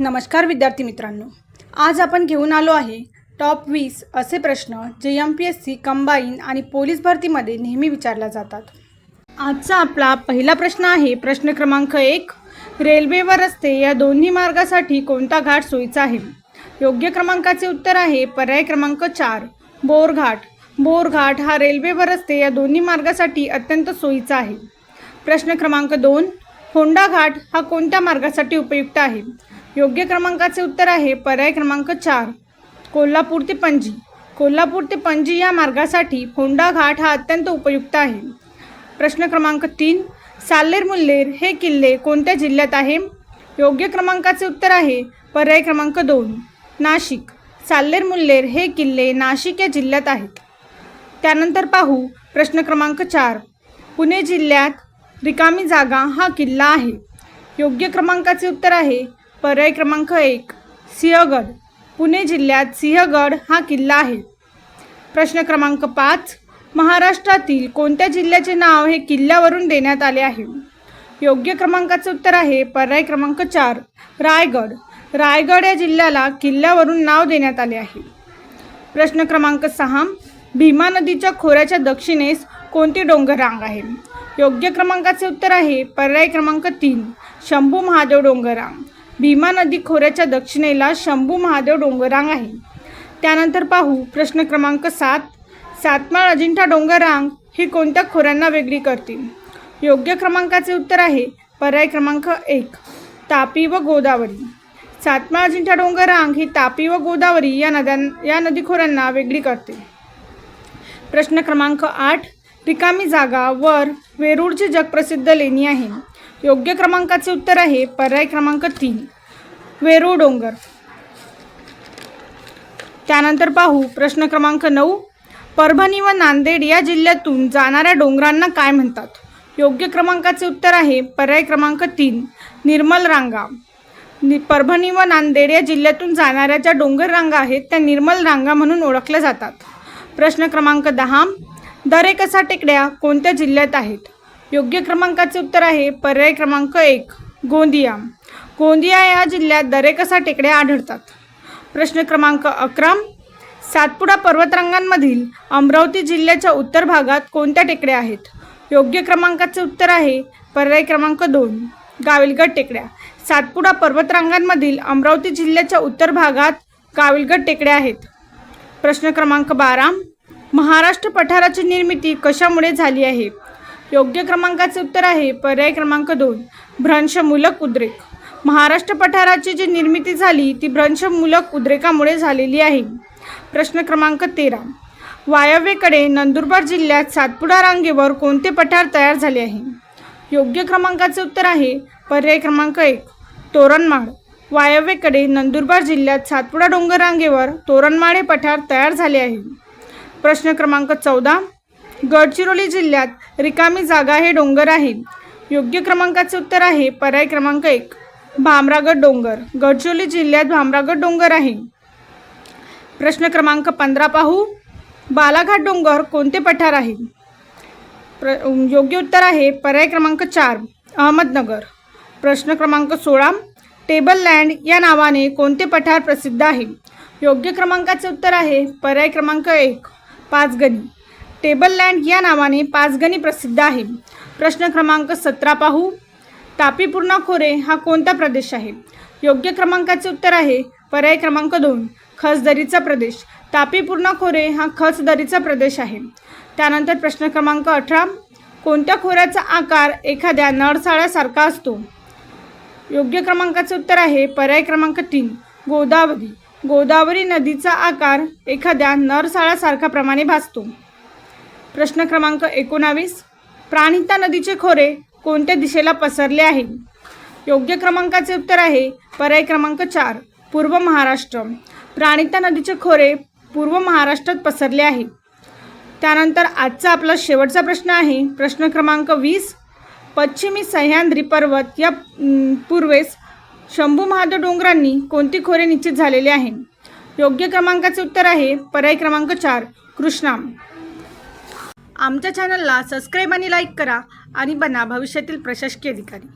नमस्कार विद्यार्थी मित्रांनो. आज आपण घेऊन आलो आहे टॉप वीस असे प्रश्न जे M P S C combine आणि पोलीस भरतीमध्ये नेहमी विचारल्या जातात. आजचा आपला पहिला प्रश्न आहे प्रश्न क्रमांक एक. रेल्वे व रस्ते या दोन्ही मार्गासाठी कोणता घाट सोयीचा आहे? योग्य क्रमांकाचे उत्तर आहे पर्याय क्रमांक चार बोरघाट. बोरघाट हा रेल्वे व रस्ते या दोन्ही मार्गासाठी अत्यंत सोयीचा आहे. प्रश्न क्रमांक दोन. होंडा घाट हा कोणत्या मार्गासाठी उपयुक्त आहे? योग्य क्रमांकाचे उत्तर आहे पर्याय क्रमांक चार कोल्हापूर ते पणजी. कोल्हापूर ते पणजी या मार्गासाठी होंडा घाट हा अत्यंत उपयुक्त आहे. प्रश्न क्रमांक तीन साल्लेर मुल्लेर हे किल्ले कोणत्या जिल्ह्यात आहे? योग्य क्रमांकाचे उत्तर आहे पर्याय क्रमांक दोन नाशिक. साल्लेर मुल्लेर हे किल्ले नाशिक या जिल्ह्यात आहेत. त्यानंतर पाहू प्रश्न क्रमांक चार पुणे जिल्ह्यात रिकामी जागा हा किल्ला आहे. योग्य क्रमांकाचे उत्तर आहे पर्याय क्रमांक एक सिंहगड. पुणे जिल्ह्यात सिंहगड हा किल्ला आहे. प्रश्न क्रमांक पाच महाराष्ट्रातील कोणत्या जिल्ह्याचे नाव हे किल्ल्यावरून देण्यात आले आहे? योग्य क्रमांकाचं उत्तर आहे पर्याय क्रमांक चार रायगड. रायगड या जिल्ह्याला किल्ल्यावरून नाव देण्यात आले आहे. प्रश्न क्रमांक सहा भीमा नदीच्या खोऱ्याच्या दक्षिणेस कोणती डोंगररांग आहे? योग्य क्रमांकाचे उत्तर आहे पर्याय क्रमांक तीन शंभू महादेव डोंगररांग भीमा नदी खोऱ्याच्या दक्षिणेला शंभू महादेव डोंगररांग आहे. त्यानंतर पाहू प्रश्न क्रमांक सात. सातमाळ अजिंठा डोंगररांग ही कोणत्या खोऱ्यांना वेगळी करते योग्य क्रमांकाचे उत्तर आहे पर्याय क्रमांक एक तापी व गोदावरी. सातमाळ अजिंठा डोंगररांग ही तापी व गोदावरी या नद्यां या नदीखोऱ्यांना वेगळी करते. प्रश्न क्रमांक आठ. रिकामी जागा वर वेरूळची जगप्रसिद्ध लेणी आहे. योग्य क्रमांकाचे उत्तर आहे. पर्याय क्रमांक तीन. वेरूळ डोंगर. त्यानंतर पाहू. प्रश्न क्रमांक नऊ. परभणी व नांदेड या जिल्ह्यातून जाणाऱ्या डोंगरांना काय म्हणतात? योग्य क्रमांकाचे उत्तर आहे. पर्याय क्रमांक तीन. निर्मल रांगा. नि परभणी व नांदेड या जिल्ह्यातून जाणाऱ्या ज्या डोंगर रांगा आहेत त्या निर्मल रांगा म्हणून ओळखल्या जातात. प्रश्न क्रमांक दहा. दरेकसा टेकड्या कोणत्या जिल्ह्यात आहेत? योग्य क्रमांकाचे उत्तर आहे पर्याय क्रमांक एक गोंदिया. गोंदिया या जिल्ह्यात दरेकसा टेकड्या आढळतात. प्रश्न क्रमांक अकरा सातपुडा पर्वतरांगांमधील अमरावती जिल्ह्याच्या उत्तर भागात कोणत्या टेकड्या आहेत? योग्य क्रमांकाचे उत्तर आहे पर्याय क्रमांक दोन गाविलगड टेकड्या. सातपुडा पर्वतरांगांमधील अमरावती जिल्ह्याच्या उत्तर भागात गाविलगड टेकड्या आहेत. प्रश्न क्रमांक बारा महाराष्ट्र पठाराची निर्मिती कशामुळे झाली आहे? योग्य क्रमांकाचे उत्तर आहे पर्याय क्रमांक दोन भ्रंशमूलक उद्रेक. महाराष्ट्र पठाराची जी निर्मिती झाली ती भ्रंशमूलक उद्रेकामुळे झालेली आहे. प्रश्न क्रमांक तेरा वायव्येकडे नंदुरबार जिल्ह्यात सातपुडा रांगेवर कोणते पठार तयार झाले आहे? योग्य क्रमांकाचे उत्तर आहे पर्याय क्रमांक एक तोरणमाळ. वायव्येकडे नंदुरबार जिल्ह्यात सातपुडा डोंगर रांगेवर तोरणमाळ हे पठार तयार झाले आहे. प्रश्न क्रमांक चौदा गडचिरोली जिल्ह्यात रिकामी जागा हे डोंगर आहे. योग्य क्रमांकाचे उत्तर आहे पर्याय क्रमांक एक भामरागड डोंगर. गडचिरोली जिल्ह्यात भामरागड डोंगर आहे. प्रश्न क्रमांक पंधरा पाहू. बालाघाट डोंगर कोणते पठार आहे? प्र योग्य उत्तर आहे पर्याय क्रमांक चार अहमदनगर. प्रश्न क्रमांक सोळा टेबल लँड या नावाने कोणते पठार प्रसिद्ध आहे? योग्य क्रमांकाचे उत्तर आहे पर्याय क्रमांक एक पाचगणी. टेबल लँड या नावाने पाचगणी प्रसिद्ध आहे. प्रश्न क्रमांक सतरा पाहू. तापी पूर्णा खोरे हा कोणता प्रदेश आहे? योग्य क्रमांकाचे उत्तर आहे पर्याय क्रमांक दोन खसदरीचा प्रदेश. तापी पूर्णा खोरे हा खसदरीचा प्रदेश आहे. त्यानंतर प्रश्न क्रमांक अठरा कोणत्या खोऱ्याचा आकार एखाद्या नळसाळ्यासारखा असतो? योग्य क्रमांकाचे उत्तर आहे पर्याय क्रमांक तीन गोदावरी. गोदावरी नदीचा आकार एखाद्या नरसाळ्यासारखा प्रमाणे भासतो. प्रश्न क्रमांक एकोणावीस. प्राणिता नदीचे खोरे कोणत्या दिशेला पसरले आहे? योग्य क्रमांकाचे उत्तर आहे पर्याय क्रमांक चार पूर्व महाराष्ट्र. प्राणिता नदीचे खोरे पूर्व महाराष्ट्रात पसरले आहे. त्यानंतर आजचा आपला शेवटचा प्रश्न आहे. प्रश्न क्रमांक वीस पश्चिमी सह्याद्री पर्वत या पूर्वेस शंभू महादेव डोंगरांनी कोणती खोरे निश्चित झालेले आहे? योग्य क्रमांकाचे उत्तर आहे पर्याय क्रमांक चार कृष्णा. आमच्या चॅनलला सबस्क्राईब आणि लाईक करा. आणि बना भविष्यातील प्रशासकीय अधिकारी.